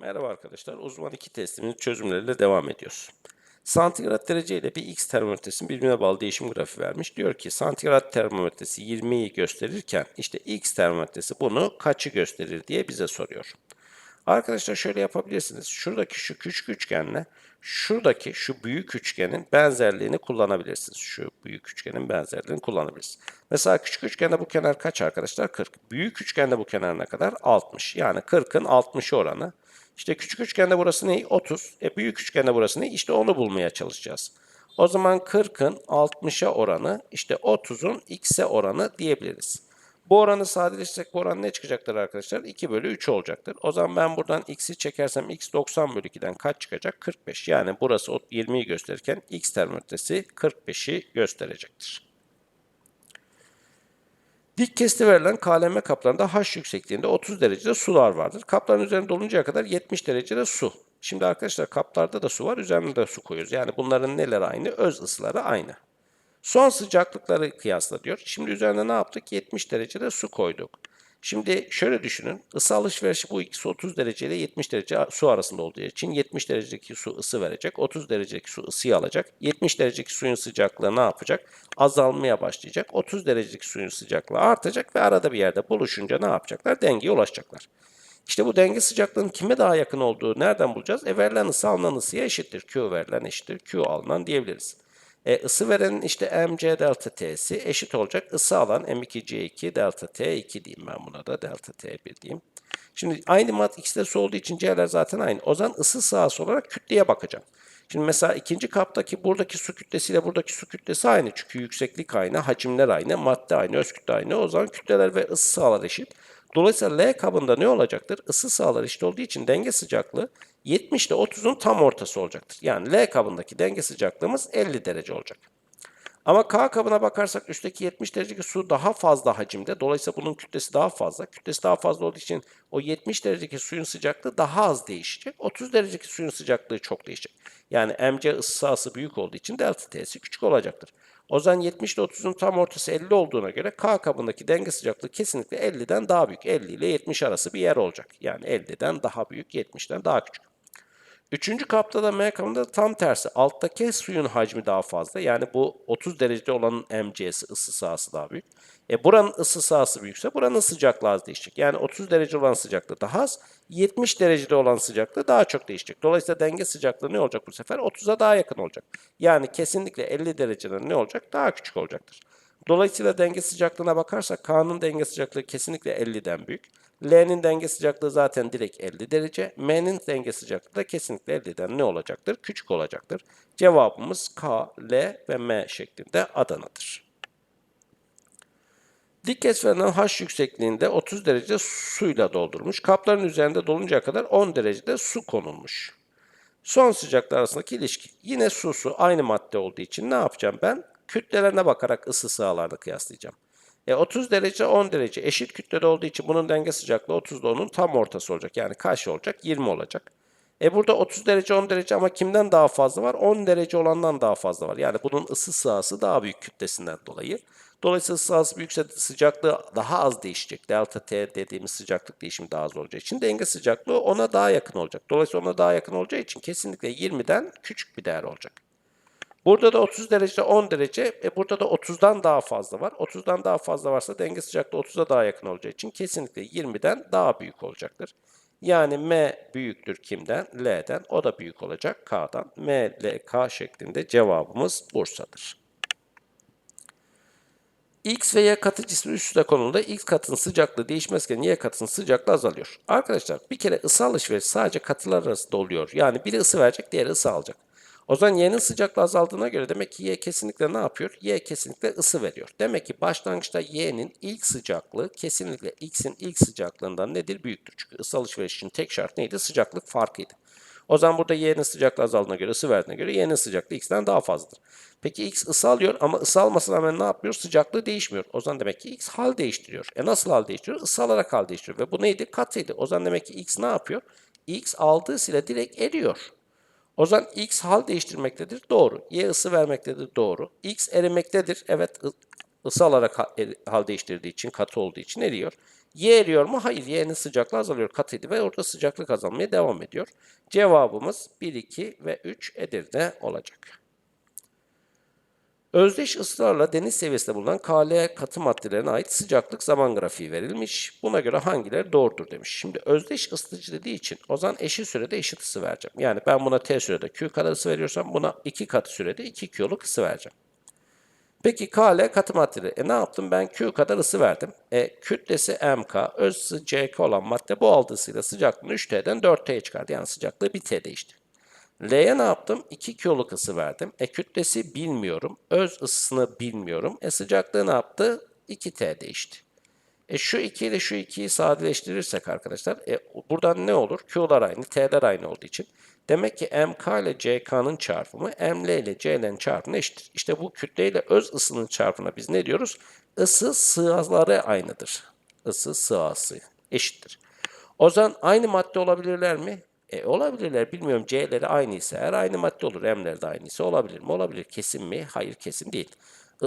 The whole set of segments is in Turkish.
Merhaba arkadaşlar. Uzman 2 testimizin çözümleriyle devam ediyoruz. Santigrat derece ile bir X termometresinin birbirine bağlı değişim grafiği vermiş. Diyor ki santigrat termometresi 20'yi gösterirken işte X termometresi bunu kaçı gösterir diye bize soruyor. Arkadaşlar şöyle yapabilirsiniz. Şuradaki şu küçük üçgenle şuradaki şu büyük üçgenin benzerliğini kullanabilirsiniz. Şu büyük üçgenin benzerliğini kullanabilirsiniz. Mesela küçük üçgende bu kenar kaç arkadaşlar? 40. Büyük üçgende bu kenar ne kadar? 60. Yani 40'ın 60'ı oranı. İşte küçük üçgende burası ne? 30. E büyük üçgende burası ne? İşte onu bulmaya çalışacağız. O zaman 40'ın 60'a oranı işte 30'un x'e oranı diyebiliriz. Bu oranı sadeleştirsek bu oran ne çıkacaktır arkadaşlar? 2 bölü 3 olacaktır. O zaman ben buradan x'i çekersem x 90 bölü 2'den kaç çıkacak? 45. Yani burası 20'yi gösterirken x termometresi 45'i gösterecektir. Dik kesti verilen KLM kaplarında H yüksekliğinde 30 derecede sular vardır. Kapların üzerinde doluncaya kadar 70 derecede su. Şimdi arkadaşlar kaplarda da su var, üzerine de su koyuyoruz. Yani bunların neleri aynı? Öz ısıları aynı. Son sıcaklıkları kıyasla diyor. Şimdi üzerine ne yaptık? 70 derecede su koyduk. Şimdi şöyle düşünün. Isı alışverişi bu ikisi 30 derece ile 70 derece su arasında olduğu için 70 derecedeki su ısı verecek. 30 derecedeki su ısıyı alacak. 70 derecedeki suyun sıcaklığı ne yapacak? Azalmaya başlayacak. 30 derecedeki suyun sıcaklığı artacak ve arada bir yerde buluşunca ne yapacaklar? Dengeye ulaşacaklar. İşte bu denge sıcaklığının kime daha yakın olduğu nereden bulacağız? E verilen ısı alınan ısıya eşittir. Q verilen eşittir. Q alınan diyebiliriz. E, ısı verenin işte mc delta t'si eşit olacak. Isı alan m2c2 delta t2 diyeyim ben buna da delta t1 diyeyim. Şimdi aynı mat x'de olduğu için c'ler zaten aynı. O zaman ısı sahası olarak kütleye bakacağım. Şimdi mesela ikinci kaptaki buradaki su kütlesiyle buradaki su kütlesi aynı. Çünkü yükseklik aynı, hacimler aynı, madde aynı, öz kütle aynı. O zaman kütleler ve ısı sahalar eşit. Dolayısıyla L kabında ne olacaktır? Isı sahalar eşit olduğu için denge sıcaklığı 70 ile 30'un tam ortası olacaktır. Yani L kabındaki denge sıcaklığımız 50 derece olacak. Ama K kabına bakarsak üstteki 70 derecedeki su daha fazla hacimde. Dolayısıyla bunun kütlesi daha fazla. Kütlesi daha fazla olduğu için o 70 derecedeki suyun sıcaklığı daha az değişecek. 30 derecedeki suyun sıcaklığı çok değişecek. Yani MC ısı sahası büyük olduğu için delta T'si küçük olacaktır. O zaman 70 ile 30'un tam ortası 50 olduğuna göre K kabındaki denge sıcaklığı kesinlikle 50'den daha büyük. 50 ile 70 arası bir yer olacak. Yani 50'den daha büyük, 70'den daha küçük. Üçüncü kapta da M kabında da tam tersi. Alttaki suyun hacmi daha fazla. Yani bu 30 derecede olanın MC'si ısı sahası daha büyük. E buranın ısı sahası büyükse buranın sıcaklığı az değişecek. Yani 30 derece olan sıcaklığı daha az, 70 derecede olan sıcaklığı daha çok değişecek. Dolayısıyla denge sıcaklığı ne olacak bu sefer? 30'a daha yakın olacak. Yani kesinlikle 50 dereceden ne olacak? Daha küçük olacaktır. Dolayısıyla denge sıcaklığına bakarsak K'nın denge sıcaklığı kesinlikle 50'den büyük. L'nin denge sıcaklığı zaten direkt 50 derece. M'nin denge sıcaklığı da kesinlikle 50'den ne olacaktır? Küçük olacaktır. Cevabımız K, L ve M şeklinde Adana'dır. Dik kesverilen H yüksekliğinde 30 derece suyla doldurmuş. Kapların üzerinde doluncaya kadar 10 derecede su konulmuş. Son sıcaklık arasındaki ilişki. Yine su su aynı madde olduğu için ne yapacağım ben? Kütlelerine bakarak ısı sahalarını kıyaslayacağım. E 30 derece 10 derece eşit kütlede olduğu için bunun denge sıcaklığı 30 ile 10'un tam ortası olacak. Yani kaç olacak? 20 olacak. E burada 30 derece 10 derece ama kimden daha fazla var? 10 derece olandan daha fazla var. Yani bunun ısı sahası daha büyük kütlesinden dolayı. Dolayısıyla ısı sahası büyükse sıcaklığı daha az değişecek. Delta T dediğimiz sıcaklık değişimi daha az olacağı için denge sıcaklığı ona daha yakın olacak. Dolayısıyla ona daha yakın olacağı için kesinlikle 20'den küçük bir değer olacak. Burada da 30 derece 10 derece. E burada da 30'dan daha fazla var. 30'dan daha fazla varsa denge sıcaklığı 30'a daha yakın olacağı için kesinlikle 20'den daha büyük olacaktır. Yani M büyüktür kimden? L'den. O da büyük olacak K'dan. M, L, K şeklinde cevabımız Bursa'dır. X ve Y katı cismi üst üste konulduğunda X katının sıcaklığı değişmezken Y katının sıcaklığı azalıyor. Arkadaşlar bir kere ısı alışverişi sadece katılar arasında oluyor. Yani biri ısı verecek, diğeri ısı alacak. O zaman y'nin sıcaklığı azaldığına göre demek ki y kesinlikle ne yapıyor? y kesinlikle ısı veriyor. Demek ki başlangıçta y'nin ilk sıcaklığı kesinlikle x'in ilk sıcaklığından nedir? Büyüktür. Çünkü ısı alışverişi için tek şart neydi? Sıcaklık farkıydı. O zaman burada y'nin sıcaklığı azaldığına göre, ısı verdiğine göre y'nin sıcaklığı x'ten daha fazladır. Peki x ısı alıyor ama ısı almasına rağmen ne yapıyor? Sıcaklığı değişmiyor. O zaman demek ki x hal değiştiriyor. E nasıl hal değiştiriyor? Isı alarak hal değiştiriyor. Ve bu neydi? Katıydı. O zaman demek ki x ne yapıyor? x aldığı ile direkt eriyor. O zaman x hal değiştirmektedir. Doğru. Y ısı vermektedir. Doğru. X erimektedir. Evet ısı alarak hal değiştirdiği için, katı olduğu için eriyor. Y eriyor mu? Hayır. Y'nin sıcaklığı azalıyor. Katıydı ve orada sıcaklık azalmaya devam ediyor. Cevabımız 1, 2 ve 3 Edirne olacak. Özdeş ısılarla deniz seviyesinde bulunan KL katı maddelerine ait sıcaklık zaman grafiği verilmiş. Buna göre hangileri doğrudur demiş. Şimdi özdeş ısıtıcı dediği için o zaman eşit sürede eşit ısı vereceğim. Yani ben buna T sürede Q kadar ısı veriyorsam buna 2 katı sürede 2 Q'luk ısı vereceğim. Peki KL katı maddeleri. E ne yaptım? Ben Q kadar ısı verdim. E kütlesi MK, öz ısı CK olan madde bu aldısıyla sıcaklığını 3T'den 4T'ye çıkardı. Yani sıcaklığı 1 T değişti. L'ye ne yaptım? 2 kiloluk ısı verdim. E kütlesi bilmiyorum. Öz ısısını bilmiyorum. E sıcaklığı ne yaptı? 2T değişti. E şu 2 ile şu 2'yi sadeleştirirsek arkadaşlar e, buradan ne olur? Q'lar aynı, T'ler aynı olduğu için. Demek ki MK ile CK'nın çarpımı ML ile CL'nin çarpımına eşittir. İşte bu kütle ile öz ısının çarpımına biz ne diyoruz? Isı sığaları aynıdır. Isı sığası eşittir. O zaman aynı madde olabilirler mi? E, olabilirler. Bilmiyorum C'leri aynı ise eğer aynı madde olur. M'ler de aynı ise olabilir mi? Olabilir. Kesin mi? Hayır kesin değil.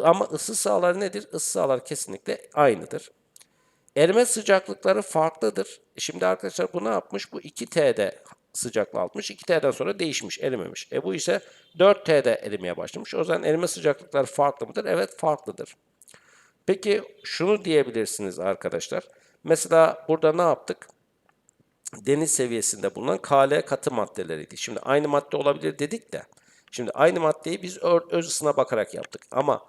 Ama ısı sahaları nedir? Isı sahaları kesinlikle aynıdır. Erime sıcaklıkları farklıdır. E Şimdi arkadaşlar bu ne yapmış? Bu 2T'de sıcaklığı almış. 2T'den sonra değişmiş, erimemiş. E bu ise 4T'de erimeye başlamış. O zaman erime sıcaklıkları farklı mıdır? Evet farklıdır. Peki şunu diyebilirsiniz arkadaşlar. Mesela burada ne yaptık? Deniz seviyesinde bulunan KL katı maddeleriydi. Şimdi aynı madde olabilir dedik de. Şimdi aynı maddeyi biz öz ısına bakarak yaptık. Ama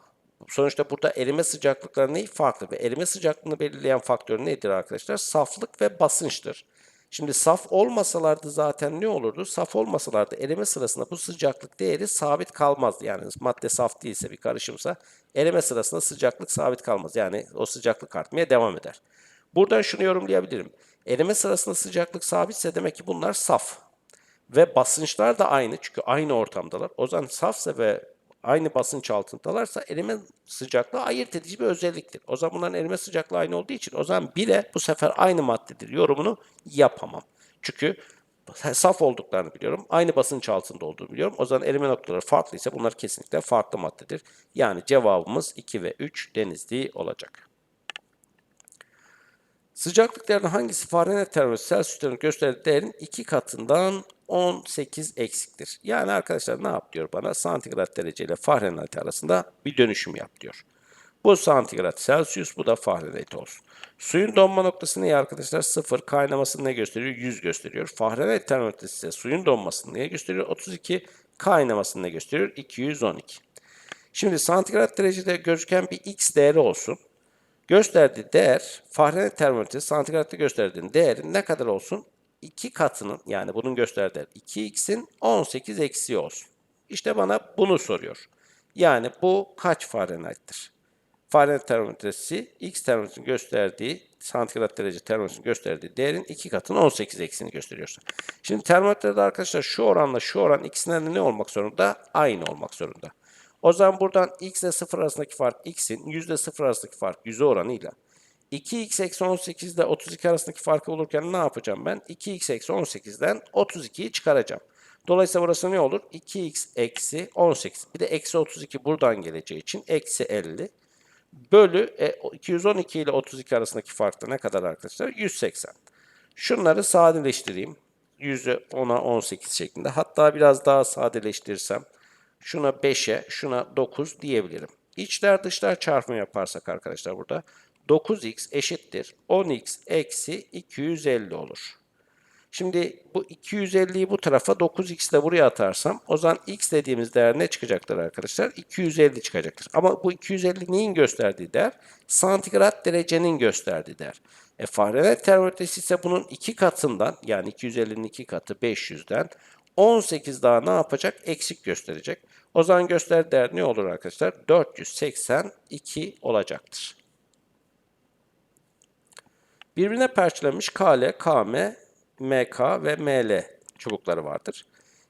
sonuçta burada erime sıcaklıkları neyi farklı ve erime sıcaklığını belirleyen faktör nedir arkadaşlar? Saflık ve basınçtır. Şimdi saf olmasalardı zaten ne olurdu? Saf olmasalardı erime sırasında bu sıcaklık değeri sabit kalmazdı. Yani madde saf değilse bir karışımsa erime sırasında sıcaklık sabit kalmaz. Yani o sıcaklık artmaya devam eder. Buradan şunu yorumlayabilirim. Erime sırasında sıcaklık sabitse demek ki bunlar saf. Ve basınçlar da aynı çünkü aynı ortamdalar. O zaman safsa ve aynı basınç altındalarsa erime sıcaklığı ayırt edici bir özelliktir. O zaman bunların erime sıcaklığı aynı olduğu için o zaman bire bu sefer aynı maddedir yorumunu yapamam. Çünkü saf olduklarını biliyorum. Aynı basınç altında olduğunu biliyorum. O zaman erime noktaları farklıysa bunlar kesinlikle farklı maddedir. Yani cevabımız 2 ve 3 denizli olacak. Sıcaklıkların hangisi Fahrenheit termometre Celsius'ların gösterdiği değerin iki katından 18 eksiktir. Yani arkadaşlar ne yap diyor bana? Santigrat derece ile Fahrenheit arasında bir dönüşüm yap diyor. Bu santigrat Celsius, bu da Fahrenheit olsun. Suyun donma noktası ne arkadaşlar? 0. Kaynamasını ne gösteriyor? 100 gösteriyor. Fahrenheit termometresi ise suyun donmasını ne gösteriyor? 32. Kaynamasını ne gösteriyor? 212. Şimdi santigrat derecede gözüken bir x değeri olsun. Gösterdiği değer Fahrenheit termometresi santigratta gösterdiğin değerin ne kadar olsun? 2 katının yani bunun gösterdiği değer 2x'in 18 eksiği olsun. İşte bana bunu soruyor. Yani bu kaç Fahrenheit'tir? Fahrenheit termometresi x termometresinin gösterdiği santigrat derece termometresinin gösterdiği değerin 2 katının 18 eksiğini gösteriyorsa. Şimdi termometrede arkadaşlar şu oranla şu oran ikisinden de ne olmak zorunda? Aynı olmak zorunda. O zaman buradan x ile 0 arasındaki fark x'in, yüzde 0 arasındaki fark yüzde oranıyla 2x eksi 18 ile 32 arasındaki farkı bulurken ne yapacağım ben? 2x eksi 18'den 32'yi çıkaracağım. Dolayısıyla burası ne olur? 2x eksi 18. Bir de eksi 32 buradan geleceği için eksi 50 bölü e, 212 ile 32 arasındaki fark da ne kadar arkadaşlar? 180. Şunları sadeleştireyim. 100'ü 10'a 18 şeklinde. Hatta biraz daha sadeleştirirsem şuna 5'e, şuna 9 diyebilirim. İçler dışlar çarpımı yaparsak arkadaşlar burada 9x eşittir 10x eksi 250 olur. Şimdi bu 250'yi bu tarafa 9x de buraya atarsam o zaman x dediğimiz değer ne çıkacaktır arkadaşlar? 250 çıkacaktır. Ama bu 250 neyin gösterdiği değer? Santigrat derecenin gösterdiği değer. E Fahrenheit termometresi ise bunun iki katından yani 250'nin iki katı 500'den 18 daha ne yapacak? Eksik gösterecek. O zaman gösterdiği değer ne olur arkadaşlar? 482 olacaktır. Birbirine parçalanmış KL, KM, MK ve ML çubukları vardır.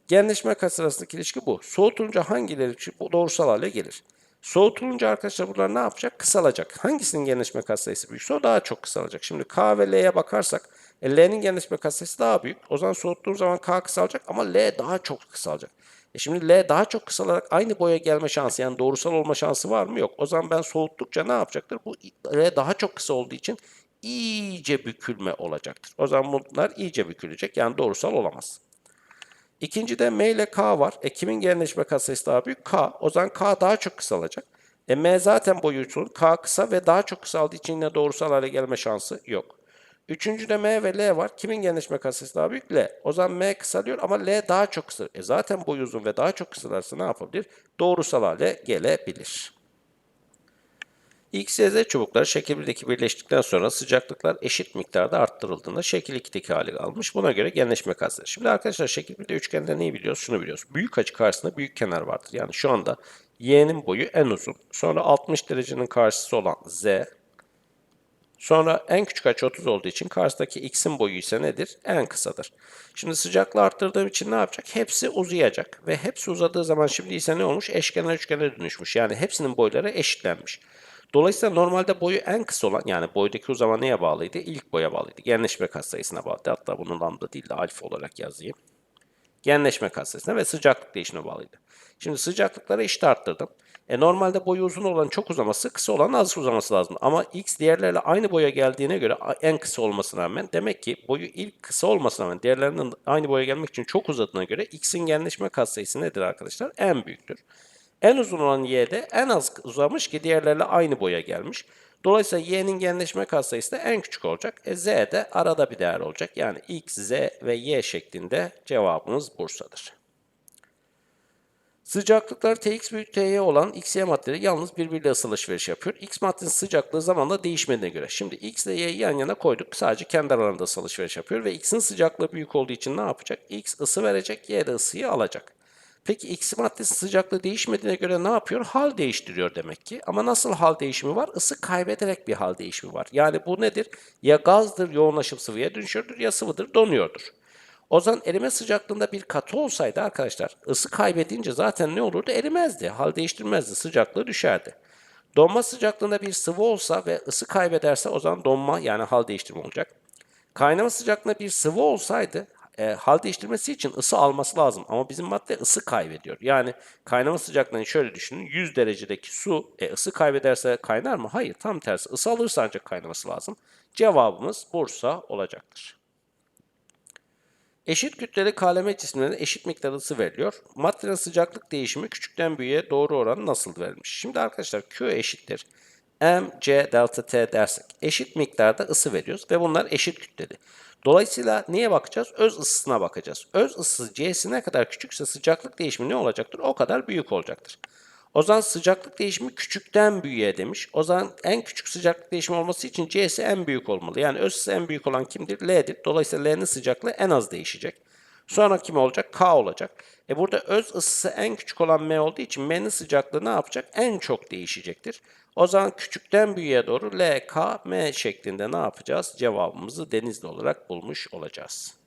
Genleşme kası arasındaki ilişki bu. Soğutulunca hangileri bu doğrusal hale gelir? Soğutulunca arkadaşlar bunlar ne yapacak? Kısalacak. Hangisinin genleşme kat sayısı büyükse o daha çok kısalacak. Şimdi K ve L'ye bakarsak e, L'nin genleşme kat sayısı daha büyük. O zaman soğuttuğum zaman K kısalacak ama L daha çok kısalacak. E şimdi L daha çok kısalarak aynı boya gelme şansı yani doğrusal olma şansı var mı? Yok. O zaman ben soğuttukça ne yapacaktır? Bu L daha çok kısa olduğu için iyice bükülme olacaktır. O zaman bunlar iyice bükülecek yani doğrusal olamaz. İkincide M ile K var. E kimin genleşme katsayısı daha büyük? K. O zaman K daha çok kısalacak. E M zaten boyu uzun. K kısa ve daha çok kısaldığı için yine doğrusal hale gelme şansı yok. Üçüncüde M ve L var. Kimin genleşme katsayısı daha büyük? L. O zaman M kısalıyor ama L daha çok kısalıyor. E zaten boyu uzun ve daha çok kısalarsa ne yapabilir? Doğrusal hale gelebilir. X, Y, Z çubukları şekil 1'deki birleştikten sonra sıcaklıklar eşit miktarda arttırıldığında şekil 2'deki hali almış. Buna göre genleşme katsayısı. Şimdi arkadaşlar şekil 1'de üçgende neyi biliyoruz? Şunu biliyoruz. Büyük açı karşısında büyük kenar vardır. Yani şu anda Y'nin boyu en uzun. Sonra 60 derecenin karşısı olan Z. Sonra en küçük açı 30 olduğu için karşıdaki x'in boyu ise nedir? En kısadır. Şimdi sıcaklığı arttırdığım için ne yapacak? Hepsi uzayacak. Ve hepsi uzadığı zaman şimdi ise ne olmuş? Eşkenar üçgene dönüşmüş. Yani hepsinin boyları eşitlenmiş. Dolayısıyla normalde boyu en kısa olan yani boydaki uzama neye bağlıydı? İlk boya bağlıydı. Genleşme katsayısına bağlıydı. Hatta bunu lambda değil de alfa olarak yazayım. Genleşme katsayısına ve sıcaklık değişimine bağlıydı. Şimdi sıcaklıkları eşit arttırdım. E normalde boyu uzun olan çok uzaması, kısa olan az uzaması lazım. Ama x diğerleriyle aynı boya geldiğine göre en kısa olmasına rağmen demek ki boyu ilk kısa olmasına rağmen diğerlerinin aynı boya gelmek için çok uzadığına göre x'in genleşme katsayısı nedir arkadaşlar? En büyüktür. En uzun olan y de en az uzamış ki diğerleriyle aynı boya gelmiş. Dolayısıyla y'nin genleşme katsayısı da en küçük olacak. E, z de arada bir değer olacak. Yani x, z ve y şeklinde cevabımız Bursa'dır. Sıcaklıkları Tx büyük Ty olan X, Y maddeleri yalnız birbiriyle ısı alışveriş yapıyor. X maddesinin sıcaklığı zamanla değişmediğine göre. Şimdi X ile Y'yi yan yana koyduk. Sadece kendi aralarında ısı alışveriş yapıyor. Ve X'in sıcaklığı büyük olduğu için ne yapacak? X ısı verecek, Y de ısıyı alacak. Peki X maddesi sıcaklığı değişmediğine göre ne yapıyor? Hal değiştiriyor demek ki. Ama nasıl hal değişimi var? Isı kaybederek bir hal değişimi var. Yani bu nedir? Ya gazdır yoğunlaşıp sıvıya dönüşüyordur ya sıvıdır donuyordur. O zaman erime sıcaklığında bir katı olsaydı arkadaşlar ısı kaybedince zaten ne olurdu? Erimezdi. Hal değiştirmezdi. Sıcaklığı düşerdi. Donma sıcaklığında bir sıvı olsa ve ısı kaybederse o zaman donma yani hal değiştirme olacak. Kaynama sıcaklığında bir sıvı olsaydı e, hal değiştirmesi için ısı alması lazım. Ama bizim madde ısı kaybediyor. Yani kaynama sıcaklığını şöyle düşünün. 100 derecedeki su e, ısı kaybederse kaynar mı? Hayır tam tersi. Isı alırsa ancak kaynaması lazım. Cevabımız Bursa olacaktır. Eşit kütleli kaleme cisimlerine eşit miktarda ısı veriliyor. Maddenin sıcaklık değişimi küçükten büyüğe doğru oranı nasıl verilmiş? Şimdi arkadaşlar Q eşittir. M, C, delta T dersek eşit miktarda ısı veriyoruz ve bunlar eşit kütleli. Dolayısıyla neye bakacağız? Öz ısısına bakacağız. Öz ısısı C'si ne kadar küçükse sıcaklık değişimi ne olacaktır? O kadar büyük olacaktır. O zaman sıcaklık değişimi küçükten büyüğe demiş. O zaman en küçük sıcaklık değişimi olması için C'si en büyük olmalı. Yani öz ısı en büyük olan kimdir? L'dir. Dolayısıyla L'nin sıcaklığı en az değişecek. Sonra kim olacak? K olacak. E burada öz ısısı en küçük olan M olduğu için M'nin sıcaklığı ne yapacak? En çok değişecektir. O zaman küçükten büyüğe doğru L, K, M şeklinde ne yapacağız? Cevabımızı denizli olarak bulmuş olacağız.